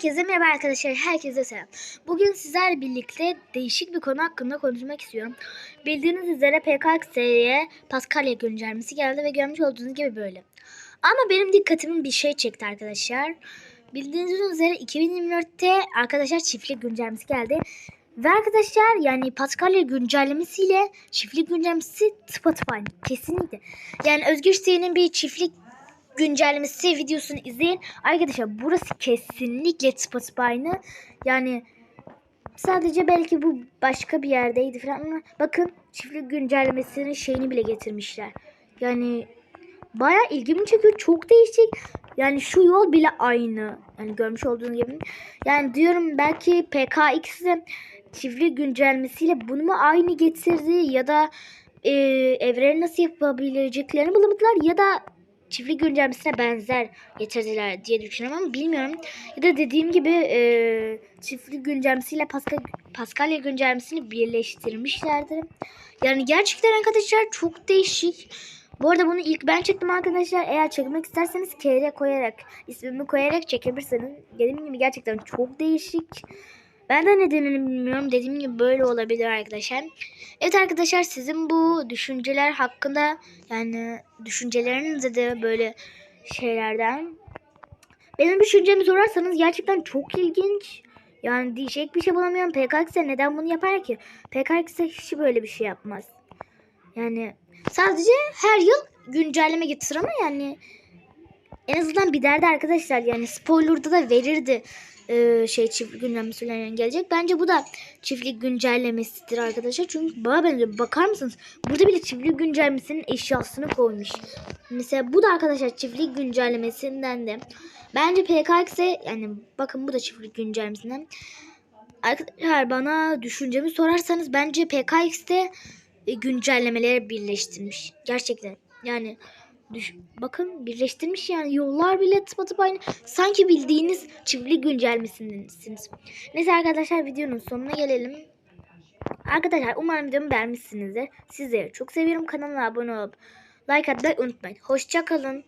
Herkese merhaba arkadaşlar, herkese selam. Bugün sizlerle birlikte değişik bir konu hakkında konuşmak istiyorum. Bildiğiniz üzere PKX'ye Paskalya güncellemesi geldi ve görmüş olduğunuz gibi böyle. Ama benim dikkatimi bir şey çekti arkadaşlar. Bildiğiniz üzere 2024'te arkadaşlar çiftlik güncellemesi geldi. Ve arkadaşlar yani Paskalya güncellemesiyle çiftlik güncellemesi tıpatıp aynı. Kesinlikle. Yani Özgür Seyir'in bir çiftlik güncellemesi videosunu izleyin. Arkadaşlar burası kesinlikle aynı. Yani sadece belki bu başka bir yerdeydi falan ama bakın çiftlik güncellemesinin şeyini bile getirmişler. Yani baya ilgimi çekiyor. Çok değişik. Yani şu yol bile aynı. Yani görmüş olduğunuz gibi. Yani diyorum belki PKX'de çiftlik güncellemesiyle bunu mu aynı getirdi ya da e, evreni nasıl yapabileceklerini bulamadılar ya da çiftlik güncellemesine benzer getirdiler diye düşünüyorum ama bilmiyorum. Ya da dediğim gibi e, çiftlik güncellemesiyle Pascal, Paskalya güncellemesini birleştirmişlerdi. Yani gerçekten arkadaşlar çok değişik. Bu arada bunu ilk ben çektim arkadaşlar. Eğer çekmek isterseniz KR koyarak, ismimi koyarak çekebilirsiniz. Dediğim gibi gerçekten çok değişik. Ben de nedenini bilmiyorum. Dediğim gibi böyle olabilir arkadaşlar. Evet arkadaşlar sizin bu düşünceler hakkında yani düşünceleriniz de böyle şeylerden. Benim düşüncemi sorarsanız gerçekten çok ilginç. Yani diyecek bir şey bulamıyorum. PKX neden bunu yapar ki? PKX hiç böyle bir şey yapmaz. Yani sadece her yıl güncelleme getirir ama yani en azından bir derdi arkadaşlar. Yani spoiler'da da verirdi e, şey çiftlik güncellemesi gelecek. Bence bu da çiftlik güncellemesidir arkadaşlar. Çünkü bana bence bakar mısınız? Burada bile çiftlik güncellemesinin eşyasını koymuş. Mesela bu da arkadaşlar çiftlik güncellemesinden de. Bence PKX'e yani bakın bu da çiftlik güncellemesinden. Arkadaşlar bana düşüncemi sorarsanız bence PKX'te e, güncellemeleri birleştirmiş. Gerçekten. Yani Düş bakın birleştirmiş yani yollar bile tıpatıp aynı. Sanki bildiğiniz çiftlik güncellemesindesiniz. Neyse arkadaşlar videonun sonuna gelelim. Arkadaşlar umarım videomu beğenmişsinizdir. Sizleri çok seviyorum. Kanalıma abone olup like atmayı unutmayın. Hoşçakalın.